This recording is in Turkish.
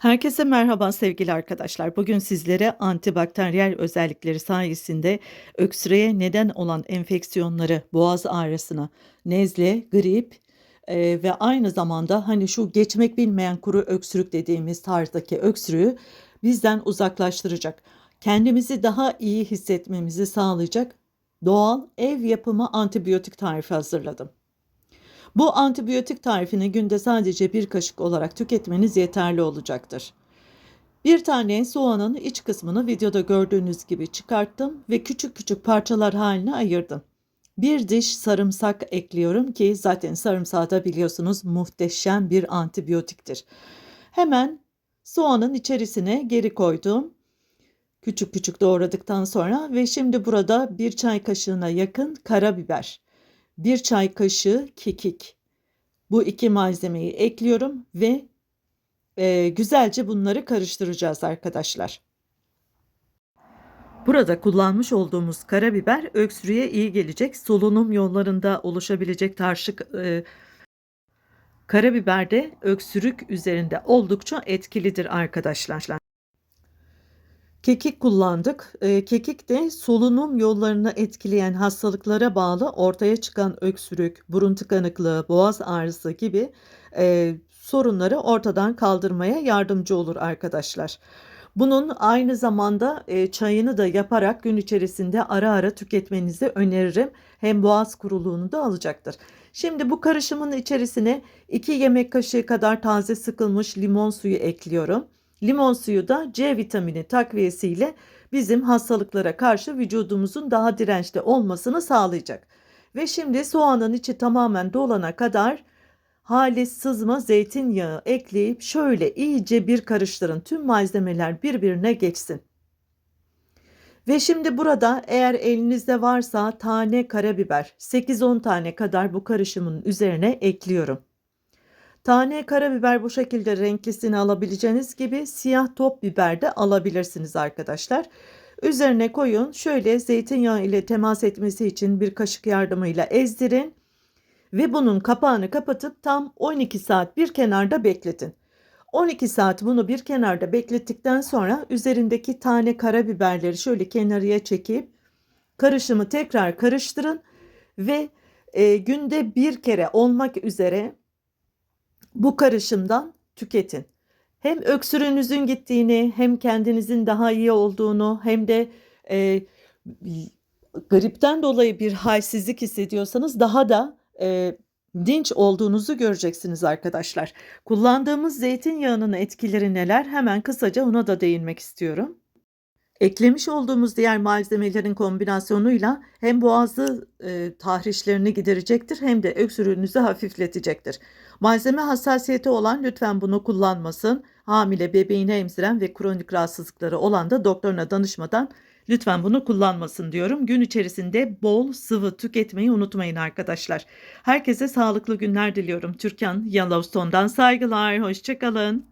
Herkese merhaba sevgili arkadaşlar. Bugün sizlere antibakteriyel özellikleri sayesinde öksürüğe neden olan enfeksiyonları, boğaz ağrısına, nezle, grip e, ve aynı zamanda hani şu geçmek bilmeyen kuru öksürük dediğimiz tarzdaki öksürüğü bizden uzaklaştıracak. Kendimizi daha iyi hissetmemizi sağlayacak doğal ev yapımı antibiyotik tarifi hazırladım. Bu antibiyotik tarifini günde sadece bir kaşık olarak tüketmeniz yeterli olacaktır. Bir tane soğanın iç kısmını videoda gördüğünüz gibi çıkarttım ve küçük küçük parçalar haline ayırdım. Bir diş sarımsak ekliyorum ki zaten sarımsağı da biliyorsunuz muhteşem bir antibiyotiktir. Hemen soğanın içerisine geri koydum. Küçük küçük doğradıktan sonra ve şimdi burada bir çay kaşığına yakın karabiber, bir çay kaşığı kekik. Bu iki malzemeyi ekliyorum ve e, güzelce bunları karıştıracağız arkadaşlar. Burada kullanmış olduğumuz karabiber öksürüğe iyi gelecek. Solunum yollarında oluşabilecek tarşık e, karabiber de öksürük üzerinde oldukça etkilidir arkadaşlar. Kekik kullandık. E, kekik de solunum yollarını etkileyen hastalıklara bağlı ortaya çıkan öksürük, burun tıkanıklığı, boğaz ağrısı gibi e, sorunları ortadan kaldırmaya yardımcı olur arkadaşlar. Bunun aynı zamanda e, çayını da yaparak gün içerisinde ara ara tüketmenizi öneririm. Hem boğaz kuruluğunu da alacaktır. Şimdi bu karışımın içerisine 2 yemek kaşığı kadar taze sıkılmış limon suyu ekliyorum. Limon suyu da C vitamini takviyesiyle bizim hastalıklara karşı vücudumuzun daha dirençli olmasını sağlayacak. Ve şimdi soğanın içi tamamen dolana kadar halis sızma zeytinyağı ekleyip şöyle iyice bir karıştırın. Tüm malzemeler birbirine geçsin. Ve şimdi burada eğer elinizde varsa tane karabiber 8-10 tane kadar bu karışımın üzerine ekliyorum. Tane karabiber bu şekilde renklisini alabileceğiniz gibi siyah top biber de alabilirsiniz arkadaşlar. Üzerine koyun. Şöyle zeytinyağı ile temas etmesi için bir kaşık yardımıyla ezdirin. Ve bunun kapağını kapatıp tam 12 saat bir kenarda bekletin. 12 saat bunu bir kenarda beklettikten sonra üzerindeki tane karabiberleri şöyle kenarıya çekip karışımı tekrar karıştırın ve e, günde bir kere olmak üzere bu karışımdan tüketin. Hem öksürüğünüzün gittiğini, hem kendinizin daha iyi olduğunu, hem de e, gripten dolayı bir halsizlik hissediyorsanız daha da e, dinç olduğunuzu göreceksiniz arkadaşlar. Kullandığımız zeytinyağının etkileri neler? Hemen kısaca ona da değinmek istiyorum. Eklemiş olduğumuz diğer malzemelerin kombinasyonuyla hem boğazı e, tahrişlerini giderecektir hem de öksürüğünüzü hafifletecektir. Malzeme hassasiyeti olan lütfen bunu kullanmasın. Hamile, bebeğini emziren ve kronik rahatsızlıkları olan da doktoruna danışmadan lütfen bunu kullanmasın diyorum. Gün içerisinde bol sıvı tüketmeyi unutmayın arkadaşlar. Herkese sağlıklı günler diliyorum. Türkan Yellowstone'dan saygılar. Hoşçakalın.